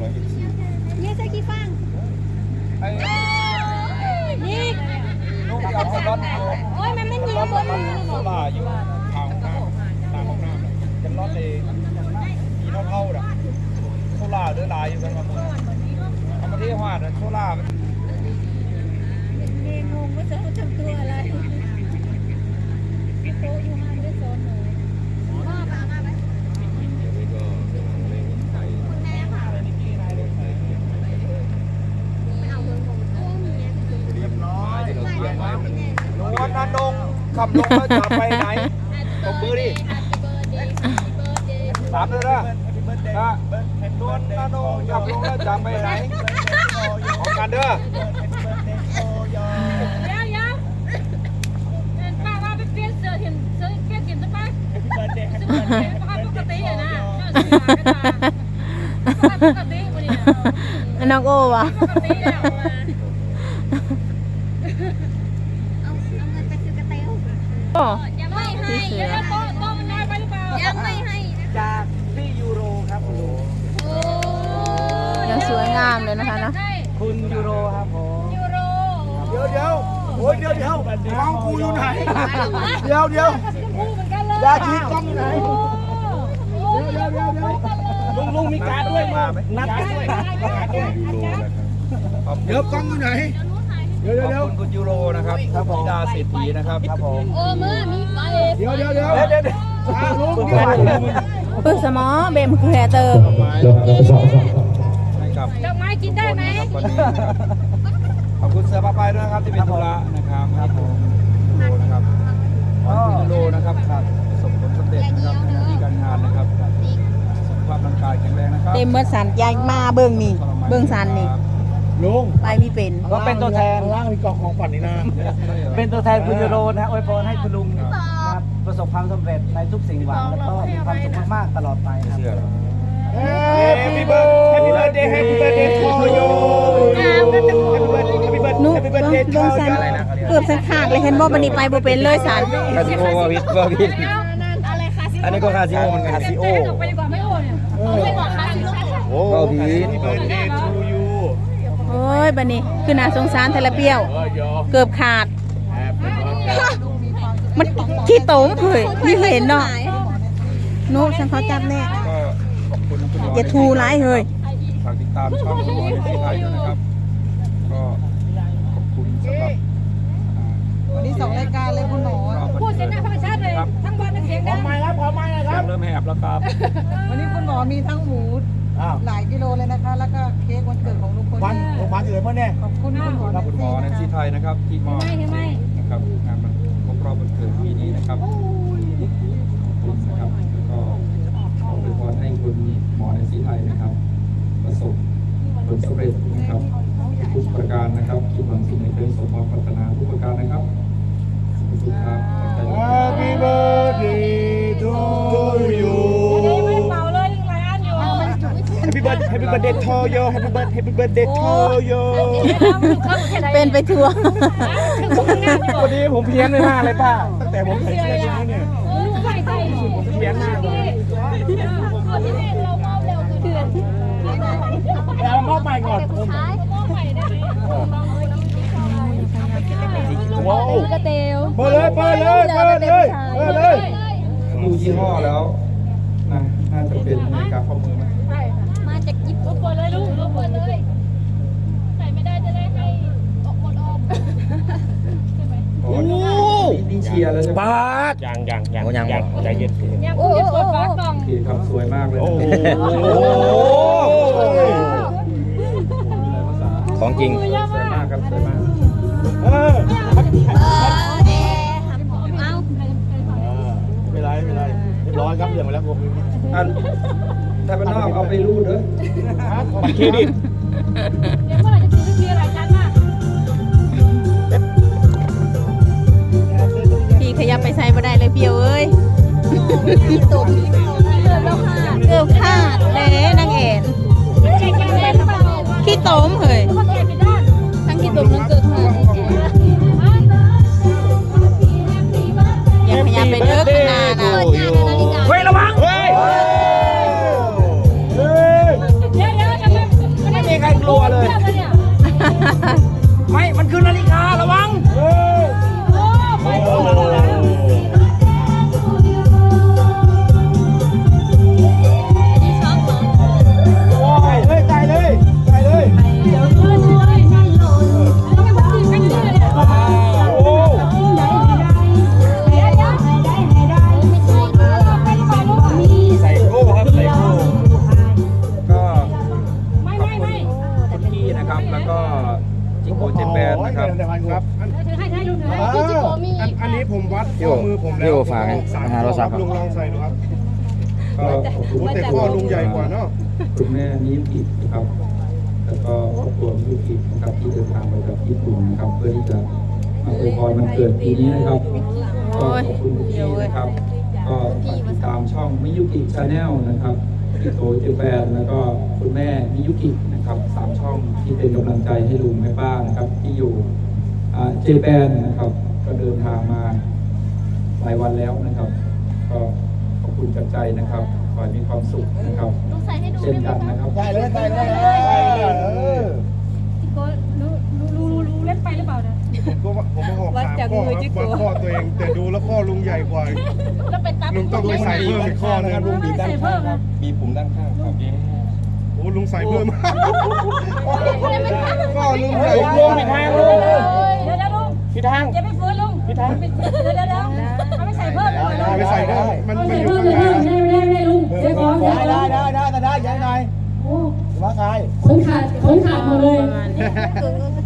หรอเอ็ดสี่เนี่ยใส่กี่ฟังไอ้นี่ลูกที่เอาคนร้อนอยู่โอ้ยมันไม่ยิงบนมือโซล่าอยู่ทางห้องน้ำตามห้องน้ำเป็นร้อนเลยมีเท่าเท่าๆน่ะโซล่าเดือดลายอยู่กันมาเมื่อเอามาที่หาดโซล่ามันเรียงงงว่าจะทำตัวอะไรพี่โตอยู่ห้างด้วยโซนหนูว่ามามาไหมคุณแม่ค่ะเอาเงินของตัวเมีย เรียบร้อยที่เราเตรียมไว้มั นวลนันงขับลงแล้วจะไปไหนตบมือดิสามเลยนะนะนวลนันงขับลงแล้วจะไปไหนของกันเด้อเดี๋ยวเดี๋ยวเห็นป้าว่าเปลี่ยนเสื้อเห็นเสื้อเปลี่ยนกินซะไปซื้อมาเปลี่ยนปกติอะนะปกติวันนี้น้องโอ้วะ ปกติแล้ว เอาเอาเงินไปซื้อกระเตว โอ้ ยังไม่ให้เดี๋ยวโต๊ะโต๊ะมันน้อยไปหรือเปล่ายังไม่ให้นะจากพี่ยูโรครับคุณลุงโอ้ยังสวยงามเลยนะคะนะคุณยูโรครับผมยูโรเดี๋ยวเดี๋ยวโอ้ยเดี๋ยวเดี๋ยวกล้องกูอยู่ไหน เดี๋ยวเดี๋ยวพูเหมือนกันเลยยาชีกล้องอยู่ไหนเดี๋ยวเดี๋ยวเดี๋ยวลุงลุงมีการดด้วยมั้ยนัดกันด้วยเดี๋ยวกล้องอยู่ไหน เดี๋ยวเดี๋ยวเดี๋ยว คุณยูโรนะครับธิดาเศรษฐีนะครับครับผมโอ้มือมีไฟเดี๋ยวเดี๋ยวเดี๋ยวเดี๋ยวเดี๋ยวลุงเดี๋ยวปึกสมอเบมคือแฮเตอร์ให้กับดอกไม้กินได้ไหมวันนี้ขอบคุณเสือปาไปด้วยนะครับที่เป็นธุระนะครับครับผมยูโรนะครับขอให้คุณยูโรนะครับประสบผลสำเร็จนะครับในหน้าที่การงานนะครับสุขภาพร่างกายแข็งแรงนะครับ เต็มเมื่อสันยายมาเบิ่งนี่ เบิ่งสันนี่ ลุงไปมีเป็น ก็เป็นตัวแทนล่างมีกล่องของฝันนี่นะเป็นตัวแทนคุณยูโรนะอวยพรให้คุณลุงนะครับประสบความสำเร็จในทุกสิ่งหวังแล้วก็มีความสุขมากๆตลอดไปครับเชื่อ Happy birthday Happy birthday Happy birthday to you Happy birthday นุ๊ก Happy เบิ่ง birthday เบิ่งสันเกือบสันขาดเลยเห็นบ่บันนี้ไปบ่เป็นเลยสันคาซิโอว่าพิษว่าพิษอะไรคะสิอันนี้ก็คาซิโอเหมือนกันคาซิโอเต้นออกไปดีกว่าไม่โอ้เนี่ยไม่บอกค่ะสิโอ้พิษ Happy birthday to you โอ้ ยบันนี้คือน่าสงสารเทละเปียว เกือบขาด มันขี้โตมเผยนี่เห็นเนาะนุ๊กฉันเขาจับแน่ก็ขอบคุณคุณหมออย่าทูร้ายเฮ้ยฝากติดตามช่องคุณหมอในที่ไทยด้วยนะครับ ก็ขอบคุณสำหรับวันนี้สองรายการเลยคุณหมอพูดเสียงดังธรรมชาติเลยทั้งวันทั้งเสียงดังเริ่มแหบแล้วครับ วันนี้คุณหมอมีทั้งหมู หลายกิโลเลยนะคะ แล้วก็เค้กวันเกิดของลุงพลวันผมมาถึงเมื่อเนี่ยขอบคุณคุณหมอขอบคุณหมอในที่ไทยนะครับที่มอบไม่ใช่ไหมนะครับงานมันครบรอบวันเกิดปีนี้นะครับ Happy birthday Happy birthday to you Happy birthday Happy birthday to you เป็นไปทัวร์วันนี้ผมเพี้ยนเลยมากเลยป้าตั้งแต่ผมใส่เสื้อตัวนี้เนี่ยเออใส่ใจผมเพี้ยนมากเลยเอาที่นี่เรามอบเร็วเดือนแล้วมอบใหม่ก่อนผมมอบใหม่ได้ไหมว้าวกระเตวเปิดเลยเปิดเลยเปิดเลยเปิดเลยดูยี่ห้อแล้วนะน่าจะเป็นนาฬิกาข้อมือไหม ใช่ค่ะ มาจากญี่ ร ปุ่น บกวนเลยลูกรบกวนเลย ใส่ไม่ได้จะได้ให้ออกหมดออมใช่ไหม โอ้ นี่เชียร์แล้วใช่ไหมปาด ยังยังยังยังยังใจเย็นยังพูดจะเปิดฝากล่องโอเคครับสวยมากเลยโอ้โหของจริงมือเยอะสวยมากมากครับสวยมากเออเดเอาไม่ไรไม่ไรเรียบร้อยครับเรื่องมาแล้วผมอันแต่เป็นนอกเอาไปรูดเด้อบัตรเครดิต เดี๋ยวเมื่อไหร่จะซื้อเบียร์หลายจาน ขยับไปใส่บ่ได้เลยเปียวเอ้ยตกเกิดแล้วค่ะเกือบขาดเลยนางเอ็นขี้โตมเฮ้ยทั้งขี้ตมทั้งเกิดค่ะอย่าขยับไปเด้อีนะครับ แล้วก็จิโกเจแปนนะครับ ครับอันนี้ผมวัดข้อมือผมแล้พี่วโอฝากให้สามาหรข้เราคสรับลุงลองใส่ดูครับก็แต่ข้อลุงใหญ่กว่าเนาะ คุณแม่นิยุกินะครับ แล้วก็ครอบครัวนิยุกินะครับที่เดินทางไปกับญี่ปุ่นนะครับ เพื่อที่จะมาอวยพรมันเกิดปีนี้นะครับก็ขอบคุณทุกที่นะครับ ก็ติดตามช่องมิยุกิชาแนลนะครับ พี่โตเจแปนแล้วก็คุณแม่มิยุกินะครับสามช่องที่เป็นกำลังใจให้ลุงแม่ป้านะครับ ที่อยู่เจแปนนะครับ ก็เดินทางมาหลายวันแล้วนะครับ ก็ขอบคุณจากใจนะครับขอให้มีความสุขนะครับต้องใส่ให้ดูเช่นกันนะครับ ได้เลยได้เลยเออ พี่โก้รู้รู้รู้รู้เล่นไปหรือเปล่าเนี่ย ผมก็ ผมมาหอกสามข้อครับวัดข้อตัวเอง แต่ดูแล้วข้อลุงใหญ่กว่า แล้วไปตัดลุงต้องไปใส่เพิ่มอีกข้อนึงลุงบีบด้านข้างครับมีปุ่มด้านข้างครับโอ้ลุงใส่เพิ่ม ข้อลุงใหญ่ลุงผิดทางลุงเดี๋ยวเดี๋ยวลุงผิดทางอย่าไปฝืนลุงผิดทางเดี๋ยวเดี๋ยวเดี๋ยวเอาไปใส่เพิ่มเลยไปใส่เพิ่มมันเอามันใส่อยู่เพิ่มข้างเลยในไม่ได้ไม่ได้ไม่ได้ลุงเดี๋ยวของเดี๋ยวของได้ได้ได้ได้ได้ยังไงโอ้ว่าใครขนขาดขนขาดหมดเลยประมาณนี้เกิน